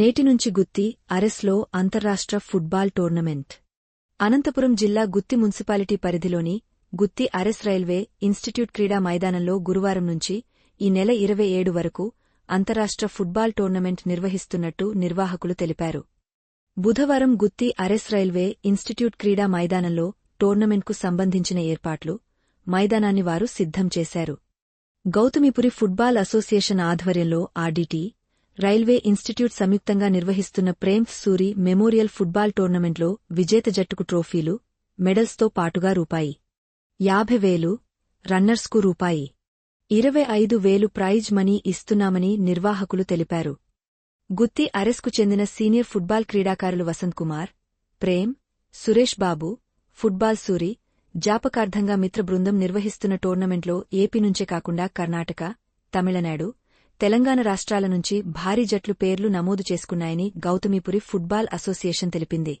నేటి నుంచి గుత్తి అరెస్లో అంతర్రాష్ట్ర ఫుట్బాల్ టోర్నమెంట్. అనంతపురం జిల్లా గుత్తి మున్సిపాలిటీ పరిధిలోని గుత్తి అరెస్ రైల్వే ఇన్స్టిట్యూట్ క్రీడా మైదానంలో గురువారం నుంచి ఈ నెల ఇరవై ఏడు వరకు అంతరాష్ట్ర ఫుట్బాల్ టోర్నమెంట్ నిర్వహిస్తున్నట్టు నిర్వాహకులు తెలిపారు. బుధవారం గుత్తి అరెస్ రైల్వే ఇన్స్టిట్యూట్ క్రీడా మైదానంలో టోర్నమెంట్కు సంబంధించిన ఏర్పాట్లు మైదానాన్ని వారు సిద్ధం చేశారు. గౌతమిపురి ఫుట్బాల్ అసోసియేషన్ ఆధ్వర్యంలో ఆర్డీటీ రైల్వే ఇన్స్టిట్యూట్ సంయుక్తంగా నిర్వహిస్తున్న ప్రేమ్ సూరి మెమోరియల్ ఫుట్బాల్ టోర్నమెంట్లో విజేత జట్టుకు ట్రోఫీలు మెడల్స్తో పాటుగా రూపాయి యాభై వేలు రన్నర్స్కు రూపాయి ఇరవై ఐదు వేలు ప్రైజ్ మనీ ఇస్తున్నామని నిర్వాహకులు తెలిపారు. గుత్తి అరెస్కు చెందిన సీనియర్ ఫుట్బాల్ క్రీడాకారులు వసంత్ కుమార్ ప్రేమ్ సురేష్ బాబు ఫుట్బాల్ సూరి జాపకార్థంగా మిత్ర బృందం నిర్వహిస్తున్న టోర్నమెంట్లో ఏపీ నుంచే కాకుండా కర్ణాటక తమిళనాడు తెలంగాణ రాష్ట్రాల నుంచి భారీ జట్లు పేర్లు నమోదు చేసుకున్నాయని గౌతమిపురి ఫుట్బాల్ అసోసియేషన్ తెలిపింది.